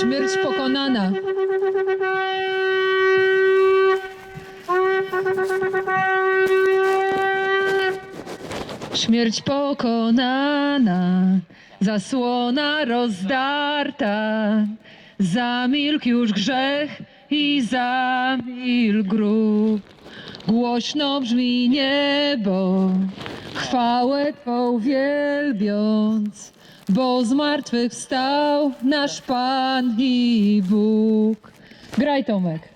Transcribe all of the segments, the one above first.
Śmierć pokonana. Śmierć pokonana, zasłona rozdarta, zamilkł już grzech i zamilkł grób. Głośno brzmi niebo, chwałę Twą wielbiąc, bo z martwych wstał nasz Pan i Bóg. Graj Tomek.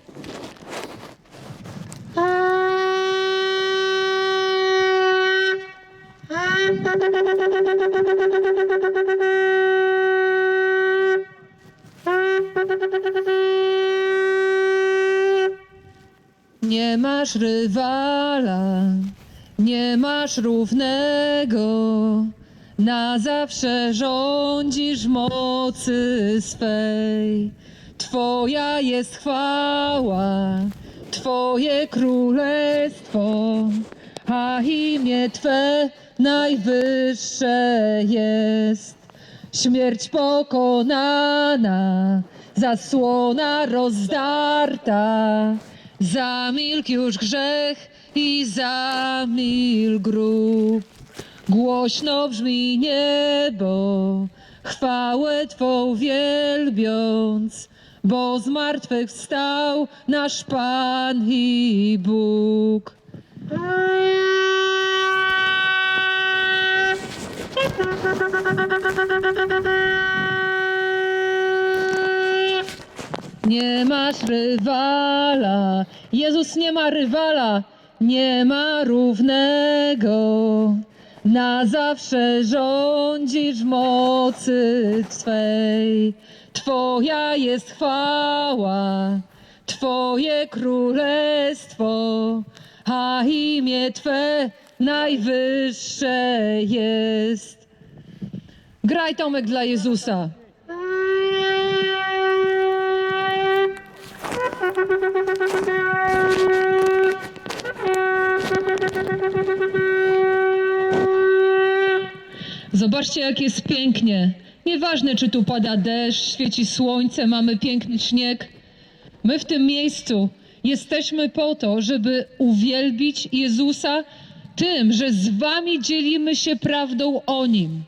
Nie masz rywala, nie masz równego, na zawsze rządzisz mocy swej. Twoja jest chwała, Twoje królestwo, a imię Twe najwyższe jest. Śmierć pokonana, zasłona rozdarta, zamilkł już grzech i zamilkł grób. Głośno brzmi niebo, chwałę Twą wielbiąc, bo z martwych wstał nasz Pan i Bóg. Nie masz rywala, Jezus nie ma rywala, nie ma równego. Na zawsze rządzisz w mocy Twej. Twoja jest chwała, Twoje królestwo, a imię Twe najwyższe jest. Graj Tomek dla Jezusa. Zobaczcie, jak jest pięknie. Nieważne, czy tu pada deszcz, świeci słońce, mamy piękny śnieg. My w tym miejscu jesteśmy po to, żeby uwielbić Jezusa tym, że z Wami dzielimy się prawdą o Nim.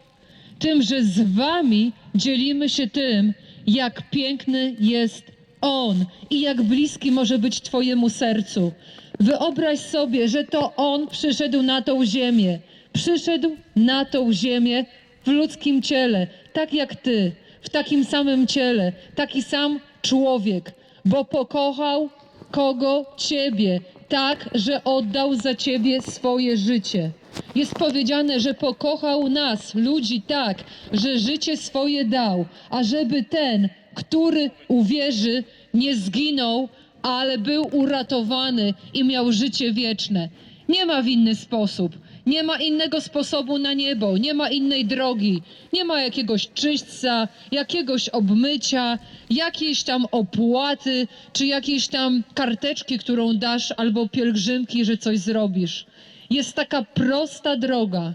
Tym, że z Wami dzielimy się tym, jak piękny jest On i jak bliski może być Twojemu sercu. Wyobraź sobie, że to On przyszedł na tą ziemię. Przyszedł na tą ziemię w ludzkim ciele, tak jak Ty, w takim samym ciele, taki sam człowiek, bo pokochał kogo? Ciebie, tak, że oddał za Ciebie swoje życie. Jest powiedziane, że pokochał nas, ludzi, tak, że życie swoje dał, ażeby ten, który uwierzy, nie zginął, ale był uratowany i miał życie wieczne. Nie ma w inny sposób. Nie ma innego sposobu na niebo, nie ma innej drogi, nie ma jakiegoś czyśćca, jakiegoś obmycia, jakiejś tam opłaty, czy jakiejś tam karteczki, którą dasz, albo pielgrzymki, że coś zrobisz. Jest taka prosta droga,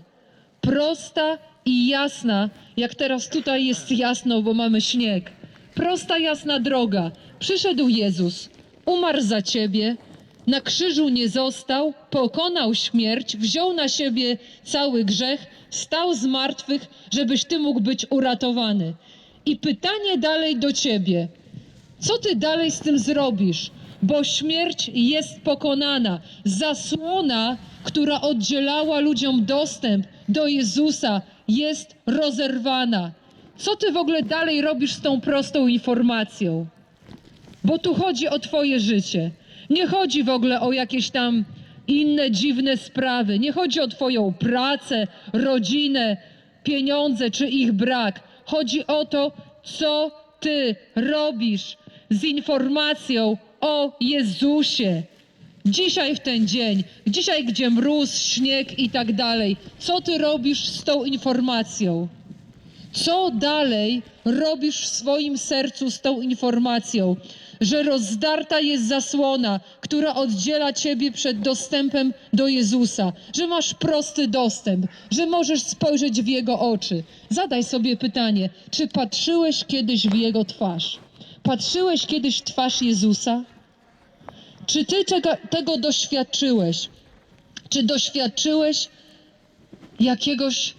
prosta i jasna, jak teraz tutaj jest jasno, bo mamy śnieg. Prosta, jasna droga. Przyszedł Jezus, umarł za ciebie, na krzyżu nie został, pokonał śmierć, wziął na siebie cały grzech, stał z martwych, żebyś ty mógł być uratowany. I pytanie dalej do ciebie: co ty dalej z tym zrobisz? Bo śmierć jest pokonana. Zasłona, która oddzielała ludziom dostęp do Jezusa, jest rozerwana. Co ty w ogóle dalej robisz z tą prostą informacją? Bo tu chodzi o Twoje życie. Nie chodzi w ogóle o jakieś tam inne dziwne sprawy. Nie chodzi o Twoją pracę, rodzinę, pieniądze czy ich brak. Chodzi o to, co Ty robisz z informacją o Jezusie. Dzisiaj w ten dzień, dzisiaj gdzie mróz, śnieg i tak dalej. Co Ty robisz z tą informacją? Co dalej robisz w swoim sercu z tą informacją, że rozdarta jest zasłona, która oddziela ciebie przed dostępem do Jezusa, że masz prosty dostęp, że możesz spojrzeć w Jego oczy? Zadaj sobie pytanie, czy patrzyłeś kiedyś w Jego twarz? Patrzyłeś kiedyś w twarz Jezusa? Czy ty czego, tego doświadczyłeś? Czy doświadczyłeś jakiegoś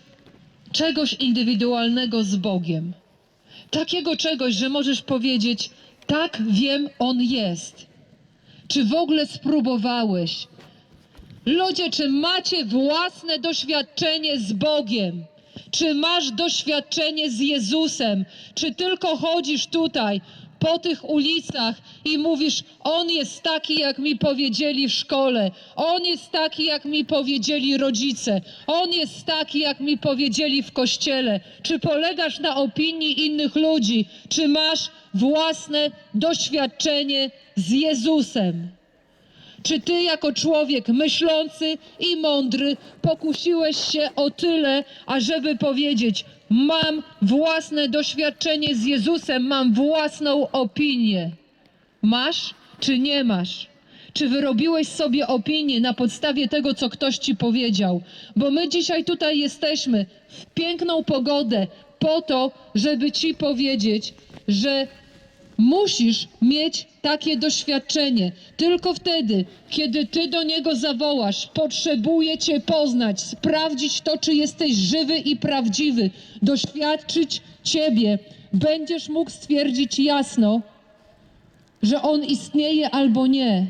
czegoś indywidualnego z Bogiem? Takiego czegoś, że możesz powiedzieć: Tak, wiem, On jest. Czy w ogóle spróbowałeś? Ludzie, czy macie własne doświadczenie z Bogiem? Czy masz doświadczenie z Jezusem? Czy tylko chodzisz tutaj po tych ulicach i mówisz: On jest taki, jak mi powiedzieli w szkole, On jest taki, jak mi powiedzieli rodzice, On jest taki, jak mi powiedzieli w kościele? Czy polegasz na opinii innych ludzi? Czy masz własne doświadczenie z Jezusem? Czy ty, jako człowiek myślący i mądry, pokusiłeś się o tyle, ażeby powiedzieć: Mam własne doświadczenie z Jezusem, mam własną opinię? Masz czy nie masz? Czy wyrobiłeś sobie opinię na podstawie tego, co ktoś ci powiedział? Bo my dzisiaj tutaj jesteśmy w piękną pogodę po to, żeby ci powiedzieć, że Musisz mieć takie doświadczenie. Tylko wtedy, kiedy ty do niego zawołasz, potrzebuje cię poznać, sprawdzić to, czy jesteś żywy i prawdziwy, doświadczyć ciebie. Będziesz mógł stwierdzić jasno, że on istnieje albo nie.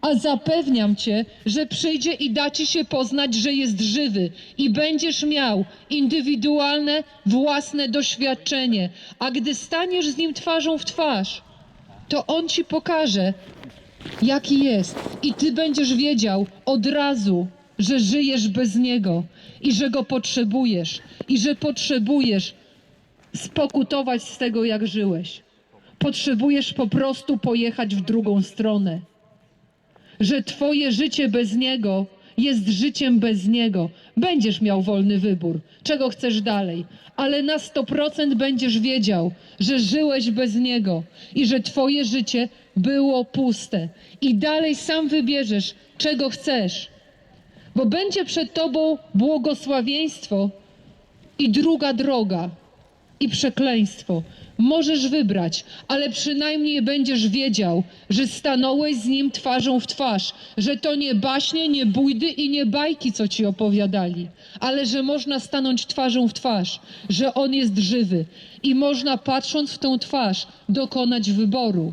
A zapewniam cię, że przyjdzie i da ci się poznać, że jest żywy i będziesz miał indywidualne, własne doświadczenie. A gdy staniesz z nim twarzą w twarz, to on ci pokaże, jaki jest. I ty będziesz wiedział od razu, że żyjesz bez niego i że go potrzebujesz i że potrzebujesz spokutować z tego, jak żyłeś. Potrzebujesz po prostu pojechać w drugą stronę że Twoje życie bez Niego jest życiem bez Niego. Będziesz miał wolny wybór, czego chcesz dalej, ale na 100% będziesz wiedział, że żyłeś bez Niego i że Twoje życie było puste. I dalej sam wybierzesz, czego chcesz, bo będzie przed Tobą błogosławieństwo i druga droga i przekleństwo. Możesz wybrać, ale przynajmniej będziesz wiedział, że stanąłeś z nim twarzą w twarz, że to nie baśnie, nie bójdy i nie bajki, co ci opowiadali, ale że można stanąć twarzą w twarz, że on jest żywy i można patrząc w tą twarz dokonać wyboru.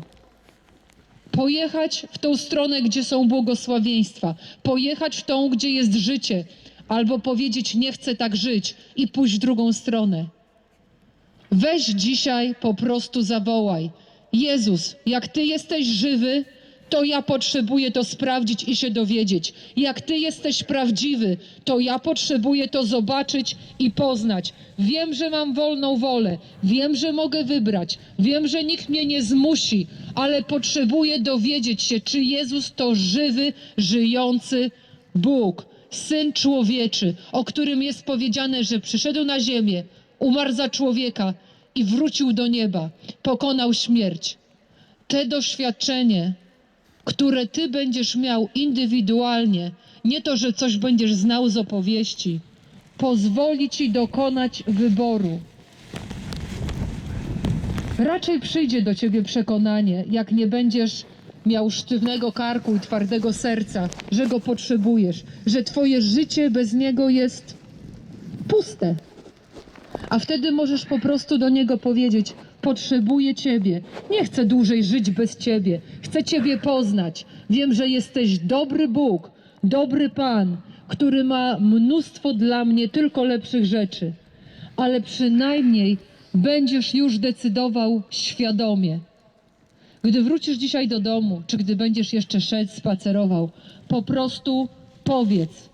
Pojechać w tą stronę, gdzie są błogosławieństwa, pojechać w tą, gdzie jest życie, albo powiedzieć: Nie chcę tak żyć i pójść w drugą stronę. Weź dzisiaj po prostu zawołaj. Jezus, jak Ty jesteś żywy, to ja potrzebuję to sprawdzić i się dowiedzieć. Jak Ty jesteś prawdziwy, to ja potrzebuję to zobaczyć i poznać. Wiem, że mam wolną wolę, wiem, że mogę wybrać, wiem, że nikt mnie nie zmusi, ale potrzebuję dowiedzieć się, czy Jezus to żywy, żyjący Bóg, Syn Człowieczy, o którym jest powiedziane, że przyszedł na ziemię, umarł za człowieka i wrócił do nieba, pokonał śmierć. Te doświadczenie, które ty będziesz miał indywidualnie, nie to, że coś będziesz znał z opowieści, pozwoli ci dokonać wyboru. Raczej przyjdzie do ciebie przekonanie, jak nie będziesz miał sztywnego karku i twardego serca, że go potrzebujesz, że twoje życie bez niego jest puste. A wtedy możesz po prostu do niego powiedzieć: Potrzebuję ciebie. Nie chcę dłużej żyć bez ciebie. Chcę ciebie poznać. Wiem, że jesteś dobry Bóg, dobry Pan, który ma mnóstwo dla mnie tylko lepszych rzeczy. Ale przynajmniej będziesz już decydował świadomie. Gdy wrócisz dzisiaj do domu, czy gdy będziesz jeszcze szedł, spacerował, po prostu powiedz: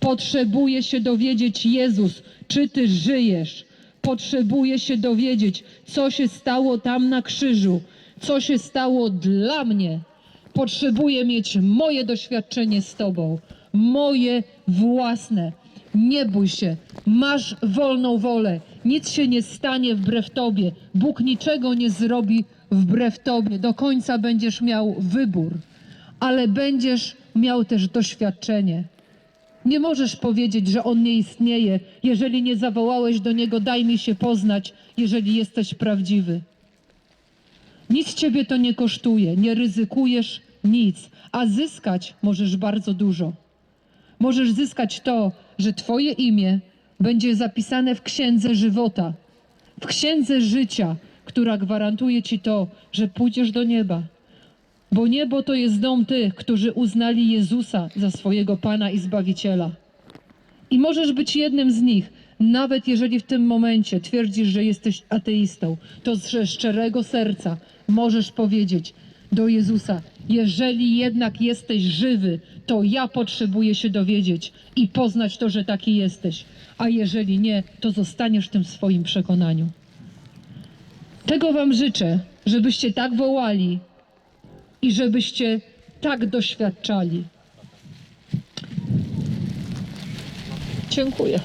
Potrzebuję się dowiedzieć, Jezus, czy ty żyjesz. Potrzebuję się dowiedzieć, co się stało tam na krzyżu, co się stało dla mnie. Potrzebuję mieć moje doświadczenie z Tobą, moje własne. Nie bój się, masz wolną wolę. Nic się nie stanie wbrew tobie. Bóg niczego nie zrobi wbrew tobie. Do końca będziesz miał wybór, ale będziesz miał też doświadczenie. Nie możesz powiedzieć, że On nie istnieje, jeżeli nie zawołałeś do Niego, daj mi się poznać, jeżeli jesteś prawdziwy. Nic ciebie to nie kosztuje, nie ryzykujesz nic, a zyskać możesz bardzo dużo. Możesz zyskać to, że Twoje imię będzie zapisane w księdze żywota, w księdze życia, która gwarantuje Ci to, że pójdziesz do nieba. Bo niebo to jest dom tych, którzy uznali Jezusa za swojego Pana i Zbawiciela. I możesz być jednym z nich, nawet jeżeli w tym momencie twierdzisz, że jesteś ateistą, to ze szczerego serca możesz powiedzieć do Jezusa: Jeżeli jednak jesteś żywy, to ja potrzebuję się dowiedzieć i poznać to, że taki jesteś. A jeżeli nie, to zostaniesz w tym swoim przekonaniu. Tego Wam życzę, żebyście tak wołali i żebyście tak doświadczali. Dziękuję.